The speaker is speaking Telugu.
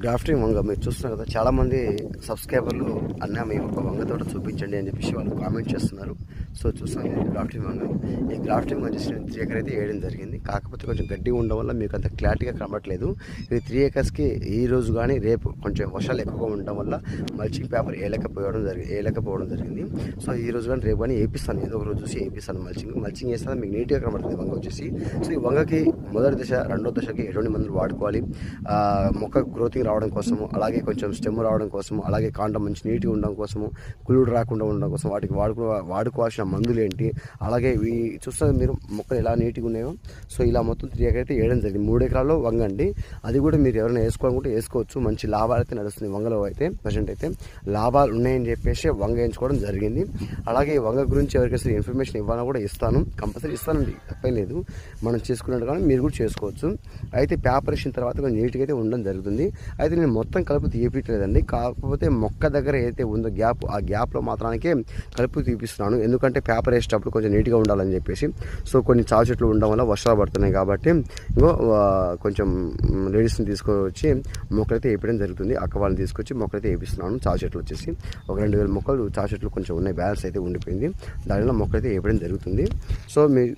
గ్రాఫ్టింగ్ వంగ మీరు చూస్తున్నారు కదా చాలామంది సబ్స్క్రైబర్లు అన్న మీ ఒక వంగ తోట చూపించండి అని చెప్పేసి వాళ్ళు కామెంట్ చేస్తున్నారు. సో చూస్తాం ఇది గ్రాఫ్టింగ్ అన్నాం ఈ గ్రాఫ్టింగ్ వచ్చేసి నేను త్రీ ఎకర్ అయితే వేయడం జరిగింది. కాకపోతే కొంచెం గడ్డి ఉండడం వల్ల మీకు అంత క్లారిటీగా కనబడట్లేదు. ఇది త్రీ ఎకర్స్కి ఈ రోజు కానీ రేపు కొంచెం వర్షాలు ఎక్కువగా ఉండడం వల్ల మల్చింగ్ పేపర్ వేయలేకపోవడం జరిగింది వేయలేకపోవడం జరిగింది. సో ఈ రోజు కానీ రేపు కానీ వేపిస్తాను ఏదో ఒక రోజు చూసి వేపిస్తాను మల్చింగ్. మల్చింగ్ వేస్తాను మీకు నీట్గా కనబడుతుంది వంగ వచ్చేసి. సో ఈ వంగకి మొదటి దశ రెండో దశకి ఎటువంటి మందులు వాడుకోవాలి? మొక్క గ్రోతింగ్ రావడం కోసము అలాగే కొంచెం స్టెమ్ రావడం కోసము అలాగే కాండం మంచి నీట్గా ఉండడం కోసము కుళ్ళుడు రాకుండా ఉండడం కోసం వాటికి వాడుకో వాడుకోవాల్సిన మందులు మందులేంటి? అలాగే ఈ చూస్తారు మీరు మొక్కలు ఎలా నీట్గా ఉన్నాయో. సో ఇలా మొత్తం త్రీ ఎకర్ అయితే వేయడం జరిగింది. మూడు ఎకరాల్లో వంగ అండి అది కూడా మీరు ఎవరైనా వేసుకోవాలనుకుంటే వేసుకోవచ్చు. మంచి లాభాలు అయితే నడుస్తుంది వంగలో అయితే ప్రజెంట్ అయితే. లాభాలు ఉన్నాయని చెప్పేసి వంగ వేయించుకోవడం జరిగింది. అలాగే వంగ గురించి ఎవరికైనా ఇన్ఫర్మేషన్ ఇవ్వాలని కూడా ఇస్తాను. కంపల్సరీ ఇస్తానండి. తప్పేం లేదు. మనం చేసుకున్నట్టు కానీ మీరు కూడా చేసుకోవచ్చు. అయితే పేపర్ ఇచ్చిన తర్వాత కొంచెం నీట్గా అయితే ఉండడం జరుగుతుంది. అయితే నేను మొత్తం కలుపు తీయట్లేదండి. కాకపోతే మొక్క దగ్గర ఏదైతే ఉందో గ్యాప్ ఆ గ్యాప్లో మాత్రానికే కలుపు తీపిస్తున్నాను. ఎందుకంటే పేపర్ వేసేటప్పుడు కొంచెం నీట్గా ఉండాలని చెప్పేసి సో కొన్ని చావు చెట్లు ఉండడం వల్ల వర్షాలు పడుతున్నాయి కాబట్టి ఇంకో కొంచెం లేడీస్ని తీసుకొచ్చి మొక్కలైతే వేయడం జరుగుతుంది. అక్క వాళ్ళని తీసుకొచ్చి మొక్కలైతే వేపిస్తున్నాను. చావు చెట్లు వచ్చేసి ఒక రెండు వేల మొక్కలు చావు చెట్లు కొంచెం ఉన్నాయి. బ్యాలెన్స్ అయితే ఉండిపోయింది. దానివల్ల మొక్కలైతే వేయడం జరుగుతుంది. సో మీ